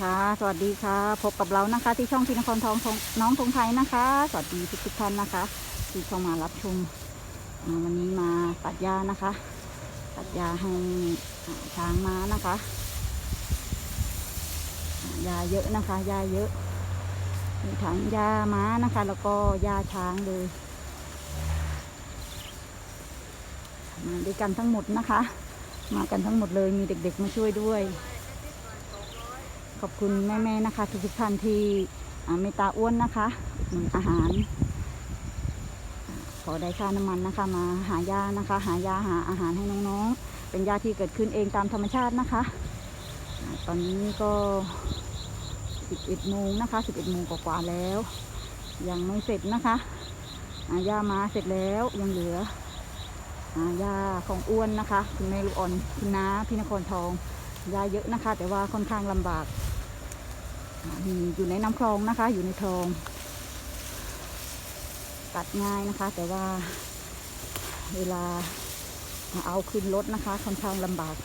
ค่ะ สวัสดีค่ะ พบกับเรานะคะ ที่ช่องที่นครทองทองน้องทงไทยนะคะ สวัสดีทุกท่านนะคะที่เข้ามารับชมวันนี้มาตัดหญ้านะคะ ตัดหญ้าให้ช้างม้านะคะอ่าหญ้าเยอะนะคะหญ้าเยอะมีทั้งหญ้าม้านะคะ แล้วก็หญ้าช้างเลยมาด้วยกันทั้งหมดนะคะ มากันทั้งหมดเลยมีเด็กๆมาช่วยด้วย ขอบคุณแม่ๆนะคะ ทุกๆท่านที่เมตตาอ้วนนะคะหนุนอาหาร ขอได้ค่าน้ำมันนะคะ มาหายานะคะ หายาหาอาหารให้น้องๆ เป็นยาที่เกิดขึ้นเองตามธรรมชาตินะคะ ตอนนี้ก็ 11โมงนะคะ11โมงกว่าๆแล้ว ยังไม่เสร็จนะคะายามาเสร็จแล้วยังเหลือายาของอ้วนนะคะ คุณแม่ลูกอ่อนคุณน้าพี่นครทองยาเยอะนะคะ แต่ว่าค่อนข้างลำบาก อยู่ในน้ำคลองนะคะ อยู่ในคลอง ตัดง่ายนะคะ แต่ว่าเวลาเอาขึ้นรถนะคะค่อนข้างลำบาก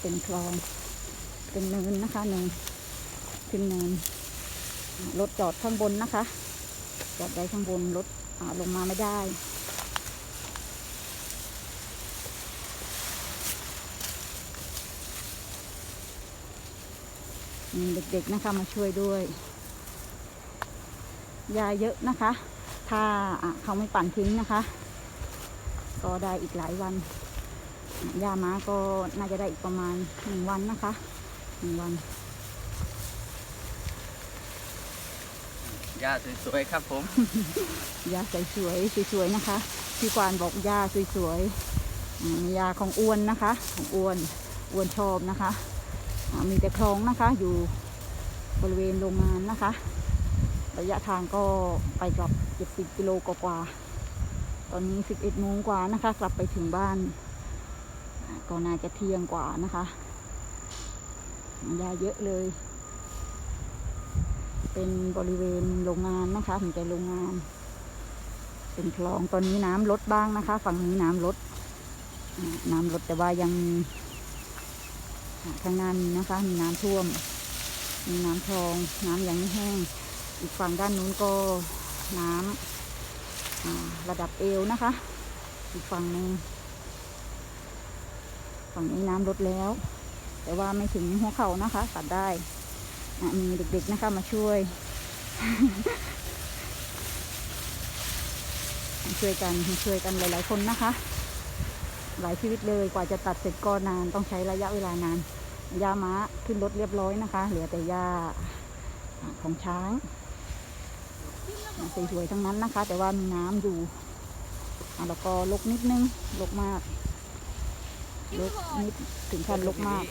เป็นคลอง เป็นเนินนะคะเนินขึ้นเนินรถจอดข้างบนนะคะ จอดไว้ข้างบนรถลงมาไม่ได้ มีเด็กๆนะคะมาช่วยด้วยยาเยอะนะคะ ถ้าอะเขาไม่ปั่นทิ้งนะคะ ก็ได้อีกหลายวันอะยาม้าก็น่าจะได้อีกประมาณหนึ่งวันนะคะหนึ่งวันหญ้าสวยๆครับผมยาสวยๆสวยๆนะคะพี่ควานบอกยาสวยๆอืมยาของอ้วนนะคะ ของอ้วนอ้วนชอบนะคะอ่า มีแต่คลองนะคะ อยู่บริเวณโรงงานนะคะ ระยะทางก็ไปกลับ 70 กิโลกว่าตอนนี้ 11โมงกว่านะคะ กลับไปถึงบ้านอ่าก็น่าจะเที่ยงกว่านะคะยาเยอะเลย เป็นบริเวณโรงงานนะคะถึงแต่โรงงาน เป็นคลองตอนนี้น้ำลดบ้างนะคะ ฝั่งนี้น้ำลด น้ำลดแต่ว่ายัง ข้างหน้ามีนะคะ มีน้ำท่วม มีน้ำคลอง น้ำยังไม่แห้ง อีกฝั่งด้านนู้นก็น้ำอ่าระดับเอวนะคะ อีกฝั่งหนึ่งฝั่งนี้น้ำลดแล้ว แต่ว่าไม่ถึงหัวเข่านะคะตัดได้มีเด็กๆนะคะมาช่วย ช่วยกันช่วยกันหลายๆคนนะคะ หลายชีวิตเลยกว่าจะตัดเสร็จก็นานต้องใช้ระยะเวลานาน ยาม้าขึ้นรถเรียบร้อยนะคะ เหลือแต่ยาอะของช้างอะสวยๆทั้งนั้นนะคะ แต่ว่ามีน้ำอยู่แล้วก็ลกนิดนึงลกมากลกนิดถึงขั้นลกมาก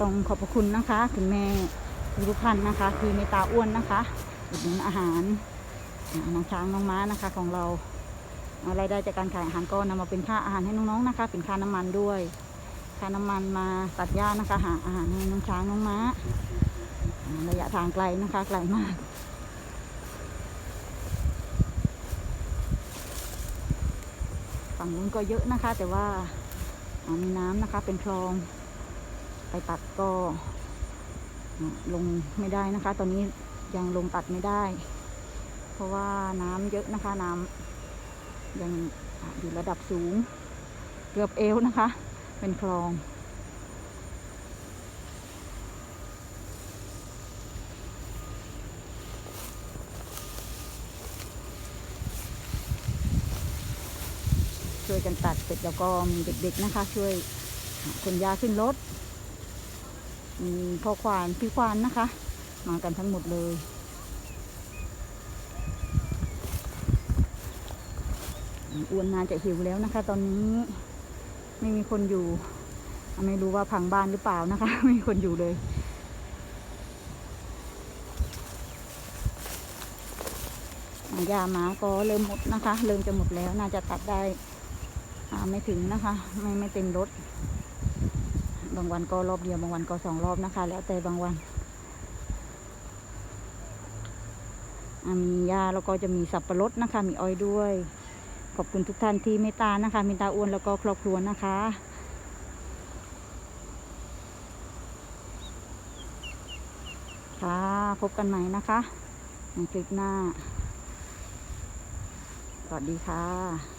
ต้องขอบพระคุณนะคะ คุณแม่รุพันธ์นะคะ คือเมตตาอ้วนนะคะ อุดหนุนอาหารน้องช้างน้องม้านะคะของเราอ่ารายได้จากการขายอาหารก็นำมาเป็นค่าอาหารให้น้องๆนะคะ เป็นค่าน้ำมันด้วย ค่าน้ำมันมาตัดหญ้านะคะ หาอาหารให้น้องช้างน้องม้าระยะทางไกลนะคะไกลมากฝั่งนู้นก็เยอะนะคะ แต่ว่ามีน้ำนะคะเป็นคลองไปตัดก็ลงไม่ได้นะคะ ตอนนี้ ยังลงตัดไม่ได้ เพราะว่าน้ำเยอะนะคะน้ำยังอยู่ระดับสูง เกือบเอวนะคะ เป็นคลอง ช่วยกันตัดเสร็จแล้วก็มีเด็กๆนะคะ ช่วยขนยาขึ้นรถมีพ่อควานพี่ควานนะคะ มากันทั้งหมดเลย อ้วนนานจะหิวแล้วนะคะ ตอนนี้ไม่มีคนอยู่ ไม่รู้ว่าพังบ้านหรือเปล่านะคะ ไม่มีคนอยู่เลยยาหมาก็เริ่มหมดนะคะ เริ่มจะหมดแล้วน่าจะตัดได้ไม่ถึงนะคะ ไม่ไม่เต็มรถ บางวันก็รอบเดียวบางวันก็สองรอบนะคะ แล้วแต่บางวัน อ่า มียาแล้วก็จะมีสับปะรดนะคะ มีอ้อยด้วย ขอบคุณทุกท่านที่เมตตานะคะเมตตาอ้วนแล้วก็ครอบครัวนะคะค่ะพบกันใหม่นะคะในคลิปหน้า สวัสดีค่ะ